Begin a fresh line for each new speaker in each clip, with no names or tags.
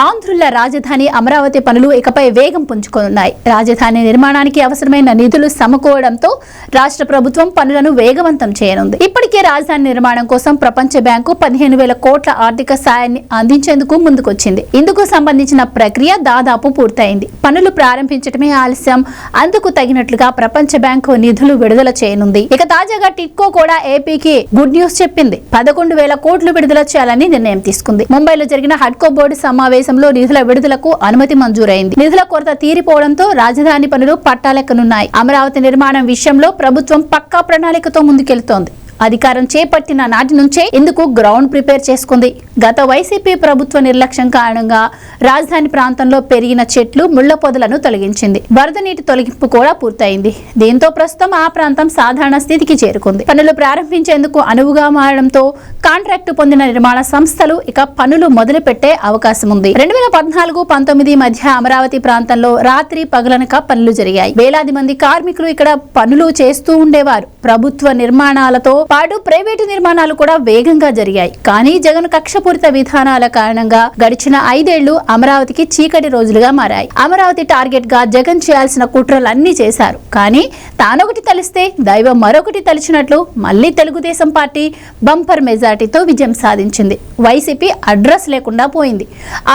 ఆంధ్రుల రాజధాని అమరావతి పనులు ఇకపై వేగం పుంజుకోనున్నాయి. రాజధాని నిర్మాణానికి అవసరమైన నిధులు సమకూడడంతో రాష్ట్ర ప్రభుత్వం పనులను వేగవంతం చేయనుంది. ఇప్పటికే రాజధాని నిర్మాణం కోసం ప్రపంచ బ్యాంకు పదిహేను వేల కోట్ల ఆర్థిక సాయాన్ని అందించేందుకు ముందుకొచ్చింది. ఇందుకు సంబంధించిన ప్రక్రియ దాదాపు పూర్తయింది. పనులు ప్రారంభించడమే ఆలస్యం. అందుకు తగినట్లుగా ప్రపంచ బ్యాంకు నిధులు విడుదల చేయనుంది. ఇక తాజాగా టిట్కో కూడా ఏపీకి గుడ్ న్యూస్ చెప్పింది. పదకొండు వేల కోట్లు విడుదల చేయాలని నిర్ణయం తీసుకుంది. ముంబైలో జరిగిన హడ్కో బోర్డు సమావేశం సమావేశంలో నిధుల విడుదలకు అనుమతి మంజూరైంది. నిధుల కొరత తీరిపోవడంతో రాజధాని పనులు పట్టాలెక్కనున్నాయి. అమరావతి నిర్మాణం విషయంలో ప్రభుత్వం పక్కా ప్రణాళికతో ముందుకెళ్తోంది. అధికారం చేపట్టిన నాటి నుంచే ఇందుకు గ్రౌండ్ ప్రిపేర్ చేసుకుంది. గత వైసీపీ ప్రభుత్వ నిర్లక్ష్యం కారణంగా రాజధాని ప్రాంతంలో పెరిగిన చెట్లు ముళ్ళ పొదలను తొలగించింది. వరద నీటి తొలగింపు కూడా పూర్తయింది. దీంతో ప్రస్తుతం ఆ ప్రాంతం సాధారణ స్థితికి చేరుకుంది. పనులు ప్రారంభించేందుకు అనువుగా మారడంతో కాంట్రాక్టు పొందిన నిర్మాణ సంస్థలు ఇక పనులు మొదలుపెట్టే అవకాశం ఉంది రెండు వేల పద్నాలుగు పంతొమ్మిది మధ్య అమరావతి ప్రాంతంలో రాత్రి పగలనక పనులు జరిగాయి. వేలాది మంది కార్మికులు ఇక్కడ పనులు చేస్తూ ఉండేవారు. ప్రభుత్వ నిర్మాణాలతో పాటు ప్రైవేటు నిర్మాణాలు కూడా వేగంగా జరిగాయి. కానీ జగన్ కక్షపూరిత విధానాల కారణంగా గడిచిన ఐదేళ్ళు అమరావతికి చీకటి రోజులుగా మారాయి. అమరావతి టార్గెట్గా జగన్ చేయాల్సిన కుట్రలన్నీ చేశారు. కానీ తానొకటి తలిస్తే దైవం మరొకటి తలిచినట్లు మళ్ళీ తెలుగుదేశం పార్టీ బంపర్ మెజార్టీతో విజయం సాధించింది. వైసీపీ అడ్రస్ లేకుండా పోయింది.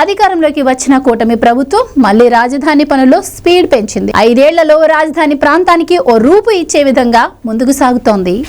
అధికారంలోకి వచ్చిన కూటమి ప్రభుత్వం మళ్ళీ రాజధాని పనుల్లో స్పీడ్ పెంచింది. ఐదేళ్ళలో రాజధాని ప్రాంతానికి ఓ రూపు ఇచ్చే విధంగా ముందుకు సాగుతోంది.